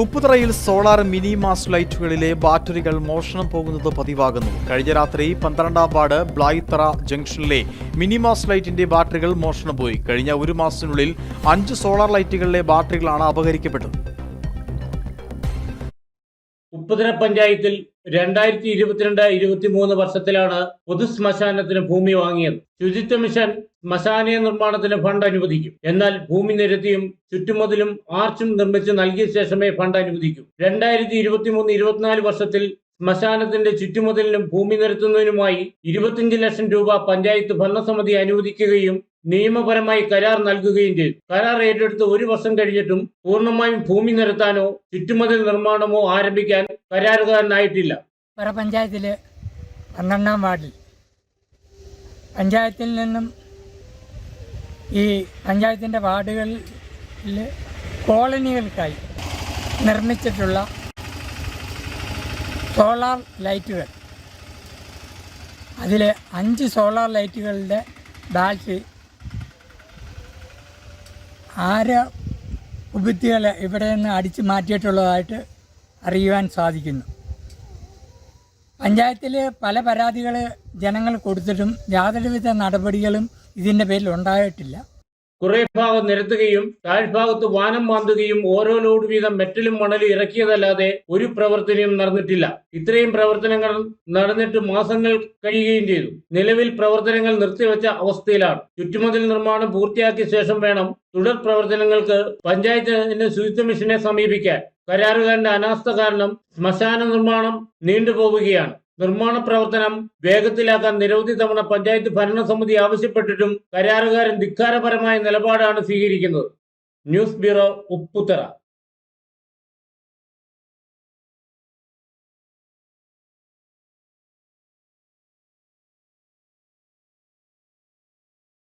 ഉപ്പുതറയിൽ solar mini mast ലൈറ്റുകളിലെ ബാറ്ററികൾ മോഷണം പോകുന്നത് പതിവാകുന്നു. കഴിഞ്ഞ രാത്രി പന്ത്രണ്ടാം വാർഡ് ബ്ലായിത്തറ ജംഗ്ഷനിലെ മിനി മാസ് ലൈറ്റിന്റെ ബാറ്ററികൾ മോഷണം പോയി. കഴിഞ്ഞ ഒരു മാസത്തിനുള്ളിൽ അഞ്ച് സോളാർ ലൈറ്റുകളിലെ ബാറ്ററികളാണ് അപഹരിക്കപ്പെട്ടത്. ഉപ്പുതര പഞ്ചായത്തിൽ രണ്ടായിരത്തി ഇരുപത്തിരണ്ട് ഇരുപത്തി മൂന്ന് വർഷത്തിലാണ് പൊതു ശ്മശാനത്തിന് ഭൂമി വാങ്ങിയത്. ശുചിത്വ മിഷൻ ശ്മശാന നിർമ്മാണത്തിന് ഫണ്ട് അനുവദിക്കും. എന്നാൽ ഭൂമി നിരത്തിയും ചുറ്റുമതിലും ആർച്ചും നിർമ്മിച്ച് നൽകിയ ശേഷമേ ഫണ്ട് അനുവദിക്കൂ. രണ്ടായിരത്തി ഇരുപത്തി മൂന്ന് ഇരുപത്തിനാല് വർഷത്തിൽ ശ്മശാനത്തിന്റെ ചുറ്റുമതിലിനും ഭൂമി നിരത്തുന്നതിനുമായി ഇരുപത്തിയഞ്ച് ലക്ഷം രൂപ പഞ്ചായത്ത് ഭരണസമിതി അനുവദിക്കുകയും നിയമപരമായി കരാർ നൽകുകയും ചെയ്തു. കരാർ ഏറ്റെടുത്ത് ഒരു വർഷം കഴിഞ്ഞിട്ടും പൂർണമായും ഭൂമി നിരത്താനോ ചുറ്റുമതിൽ നിർമ്മാണമോ ആരംഭിക്കാൻ കരാറുകാരനായിട്ടില്ല. പറ പഞ്ചായത്തിൽ പന്ത്രണ്ടാം വാർഡിൽ. പഞ്ചായത്തിൽ നിന്നും ഈ പഞ്ചായത്തിന്റെ വാർഡുകളിൽ കോളനികൾക്കായി നിർമ്മിച്ചിട്ടുള്ള സോളാർ ലൈറ്റുകൾ. അതിലെ അഞ്ച് സോളാർ ലൈറ്റുകളുടെ ബാറ്ററി ആര് ഉപത്തികൾ ഇവിടെ നിന്ന് അടിച്ചു മാറ്റിയിട്ടുള്ളതായിട്ട് അറിയുവാൻ സാധിക്കുന്നു. പഞ്ചായത്തിൽ പല പരാതികൾ ജനങ്ങൾ കൊടുത്തിട്ടും യാതൊരുവിധ നടപടികളും ഇതിന്റെ പേരിൽ ഉണ്ടായിട്ടില്ല. കുറെ ഭാഗം നിരത്തുകയും താഴ്ഭാഗത്ത് വാനം മാന്തുകയും ഓരോ ലോഡ് വീതം മെറ്റലും മണലും ഇറക്കിയതല്ലാതെ ഒരു പ്രവർത്തനവും നടന്നിട്ടില്ല. ഇത്രയും പ്രവർത്തനങ്ങൾ നടന്നിട്ട് മാസങ്ങൾ കഴിയുകയും ചെയ്തു. നിലവിൽ പ്രവർത്തനങ്ങൾ നിർത്തിവെച്ച അവസ്ഥയിലാണ്. ചുറ്റുമതിൽ നിർമ്മാണം പൂർത്തിയാക്കിയ ശേഷം വേണം തുടർ പ്രവർത്തനങ്ങൾക്ക് പഞ്ചായത്തിന് ശുചിത്വ മിഷനെ സമീപിക്കാൻ. കരാറുകാരന്റെ അനാസ്ഥ കാരണം ശ്മശാന നിർമ്മാണം നീണ്ടുപോവുകയാണ്. നിർമ്മാണ പ്രവർത്തനം വേഗത്തിലാക്കാൻ നിരവധി തവണ പഞ്ചായത്ത് ഭരണസമിതി ആവശ്യപ്പെട്ടിട്ടും കരാറുകാരൻ ധിക്കാരപരമായ നിലപാടാണ് സ്വീകരിക്കുന്നത്. News bureau Upputhara